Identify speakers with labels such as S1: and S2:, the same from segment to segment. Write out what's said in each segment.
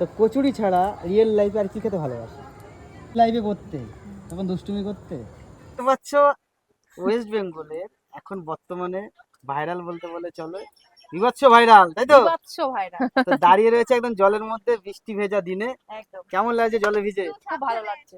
S1: তো কচুরি ছাড়া রিয়েল লাইফে আর কি খেতে ভালোবাসে? লাইফে করতে তখন দুষ্টুমি করতে? পারছ? ওয়েস্ট বেঙ্গলের এখন বর্তমানে ভাইরাল বলতে বলে চলে বিভৎস ভাইরাল তাই তো?
S2: বিভৎস ভাইরা
S1: তো দাঁড়িয়ে রয়েছে একদম জলের মধ্যে বৃষ্টি ভেজা দিনে।
S2: একদম।
S1: কেমন লাগছে জলে ভিজে?
S2: খুব ভালো লাগছে।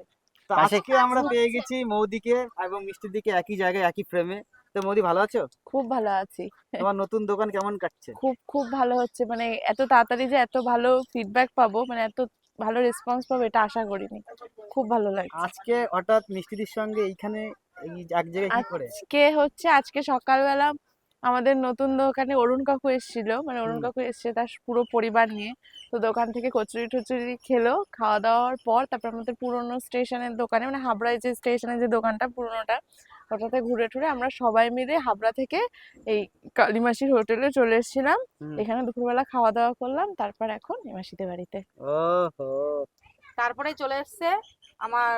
S1: তো আজকে আমরা পেয়ে গেছি মৌদিকে এবং মিষ্টির দিকে একই জায়গায় একই ফ্রেমে তো মৌদি ভালো আছো?
S2: খুব ভালো আছি।
S1: তোমার নতুন দোকান কেমন কাটছে?
S2: খুব খুব ভালো হচ্ছে। মানে এত তাড়াতাড়ি যে এত ভালো ফিডব্যাক পাবো মানে এত ভালো রেসপন্স পাবো এটা আশা করিনি। খুব ভালো লাগছে।
S1: আজকে হঠাৎ মিষ্টিদির সঙ্গে এইখানে এই এক জায়গায় কি করে?
S2: আজকে হচ্ছে আজকে সকালবেলা আমাদের নতুন দোকানে অরুণ কাকু এসেছিল। মানে অরুণ কাকু এসছে তার পুরো পরিবার নিয়ে। তো দোকান থেকে কচুরি টচুরি খেলো খাওয়া দাওয়ার পর তারপর আমাদের পুরোনো স্টেশনের দোকানে মানে হাবড়ায় যে স্টেশনের যে দোকানটা পুরোনোটা ওটাতে ঘুরে টুরে আমরা সবাই মিলে হাবড়া থেকে এই কালিমাসির হোটেলে চলে এসেছিলাম। এখানে দুপুরবেলা খাওয়া দাওয়া করলাম তারপর এখন এমাসিতে বাড়িতে।
S3: তারপরে চলে এসছে আমার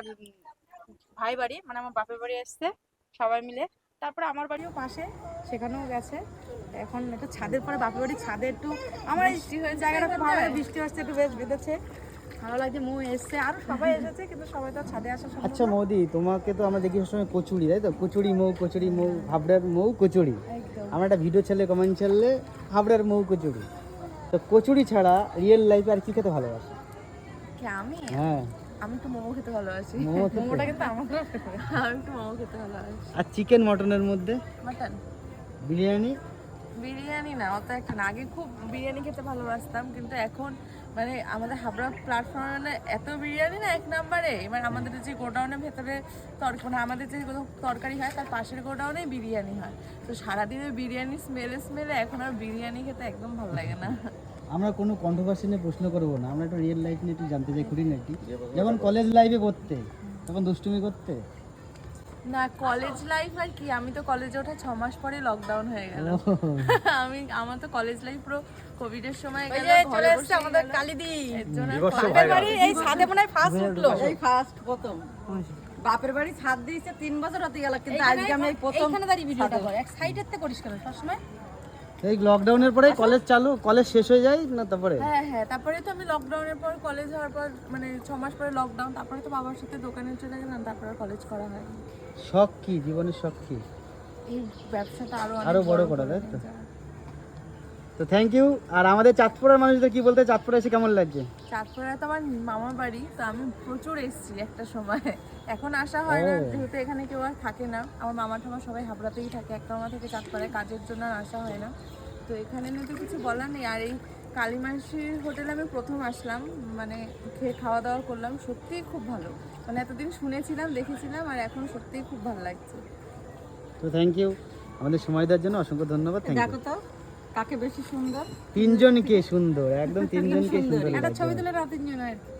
S3: ভাই বাড়ি মানে আমার বাপের বাড়ি এসছে সবাই মিলে। তারপরে আমার বাড়িও পাশে সেখানেও গেছে। এখন একটু ছাদের পরে বাপের বাড়ি ছাদে একটু আমার এই জায়গাটা ভালো বৃষ্টি হচ্ছে একটু বেশ বেঁধেছে। ভালো লাগছে মৌ এসছে। আর সবাই এসেছে কিন্তু সবাই তো ছাদে আসা সম্ভব
S1: আচ্ছা। মৌদি তোমাকে তো আমরা দেখি সবসময় কচুরি তাই তো? কচুরি মৌ কচুরি মৌ হাবড়ার মৌ কচুরি। আমরা একটা ভিডিও ছেলে কমেন্ট ছেলে হাবড়ার মৌ কচুরি। তো কচুরি ছাড়া রিয়েল লাইফে আর কি খেতে ভালোবাসে?
S2: আমি?
S1: হ্যাঁ।
S2: আমি তো মোমো খেতে ভালোবাসি? মোমোটা কিন্তু আমার আমি মোমো খেতে ভালোবাসি।
S1: আর চিকেন মটনের মধ্যে?
S2: মাটন
S1: বিরিয়ানি?
S2: বিরিয়ানি না অত একটা না। আগে খুব বিরিয়ানি খেতে ভালোবাসতাম কিন্তু এখন মানে আমাদের হাবড়া প্ল্যাটফর্মে এত বিরিয়ানি না এক নম্বরে। মানে আমাদের যে গোডাউনের ভেতরে তরকারি মানে আমাদের যে কোনো তরকারি হয় তার পাশের গোডাউনে বিরিয়ানি হয়। তো সারাদিনে বিরিয়ানি স্মেলে স্মেলে এখন আর বিরিয়ানি খেতে একদম ভালো লাগে না।
S1: আমরা কোনো কন্ট্রোভার্সি নিয়ে প্রশ্ন করব না। আমরা একটু রিয়েল লাইফ নিয়ে একটু জানতে চাই খুঁটিনাটি যখন কলেজ লাইফে করতে তখন দুষ্টুমি করতে?
S2: না কলেজ লাইফ আর কি আমি তো কলেজে ওঠা ছ মাস পরে লকডাউন হয়ে গেল। আমি আমার তো কলেজ লাইফ পুরো কোভিড এর সময় গেল
S3: চলে এসেছে আমাদের কালিদি। এই ছাদে মনে হয় ফার্স্ট উঠল।
S4: এই ফার্স্ট প্রথম। বাপের বাড়ি ছাদ দিয়েছে তিন বছর হতে গেল কিন্তু আজকে আমি এই প্রথম
S3: এইখানে দাঁড়িয়ে ভিডিওটা কর এক সাইডের থেকে করিস কেন? সবসময়
S1: এই লকডাউনের পরে কলেজ চালু কলেজ শেষ হয়ে যায় না তারপরে?
S2: হ্যাঁ হ্যাঁ তারপরে তো আমি লকডাউনের পর কলেজ হওয়ার পর মানে ছ মাস পরে লকডাউন তারপরে তো বাবার সাথে দোকানে চলে গেলাম তারপরে কলেজ করা হয়
S1: শখ কি? জীবনের শখ কি?
S2: এই ব্যবসাটা আরও
S1: আরও বড় করা,
S2: করে
S1: তাই তো? তো থ্যাংক ইউ আর আমাদের চাঁদপুরের মানুষদের কি বলতে? চাঁদপুরে এসে কেমন লাগছে?
S2: চাঁদপুরে তো আমার মামার বাড়ি তো আমি প্রচুর এসেছি একটা সময়। এখন আসা হয় না যেহেতু এখানে কেউ আর থাকে না। আমার মামা ঠামা সবাই হাবড়াতেই থাকে একটা মামা থেকে চাঁদপাড়ায় কাজের জন্য আর আসা হয় না। তো এখানে তো কিছু বলার নেই। আর এই কালিমাসির হোটেলে আমি প্রথম আসলাম মানে খেয়ে খাওয়া দাওয়া করলাম। সত্যিই খুব ভালো। মানে এতদিন শুনেছিলাম দেখেছিলাম আর এখন সত্যিই খুব ভালো লাগছে।
S1: তো থ্যাংক ইউ আমাদের সময় দেওয়ার জন্য অসংখ্য ধন্যবাদ। থ্যাংক ইউ
S4: কাকে বেশি সুন্দর?
S1: তিনজন কে সুন্দর একদম তিনজনকে সুন্দর।
S3: একটা ছবি তুলে আর কি।